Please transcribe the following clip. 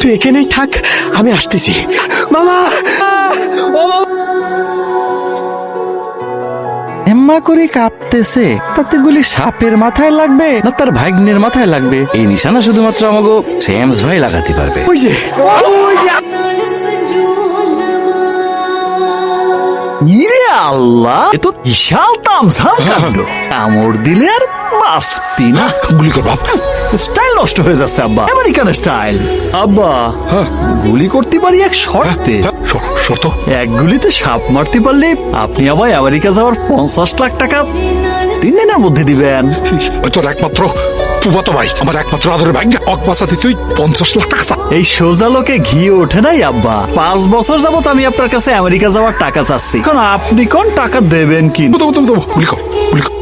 তুই এখানেই থাক আমি আসতেছি। মামা! ও করে কাঁপতেছে। তাতে গুলি সাপের মাথায় লাগবে না তার ভাগ্নের মাথায় লাগবে? এই নিশানা শুধুমাত্র আমাকে সেমস ভাই লাগাতে পারবে। ওই যে ওই যে ইরে আল্লাহ এ তো বিশাল তামঝাম কাণ্ড। কামড় দিলে আর বাঁচবি না। গুলি কর বাপ। স্টাইল নষ্ট হয়ে যাচ্ছে আব্বা। American style. আব্বা হ্যাঁ। গুলি করতে পারি এক শর্তে। হ্যাঁ, হ্যাঁ, শর্ত এক গুলিতে সাপ মারতে পারলে আপনি আমায় আমেরিকা যাওয়ার পঞ্চাশ লাখ টাকা তিন দিনের মধ্যে দিবেন। তোর একমাত্র ফুফাতো ভাই আমার একমাত্র আদরের ভাই। অকবাসাতে তুই পঞ্চাশ লাখ টাকা এই সোজা লোকে ঘি ওঠে নাই আব্বা। পাঁচ বছর যাবত আমি আপনার কাছে আমেরিকা যাওয়ার টাকা চাচ্ছি। কারণ আপনি কোন টাকা দেবেন কি? গুলি কর গুলি কর।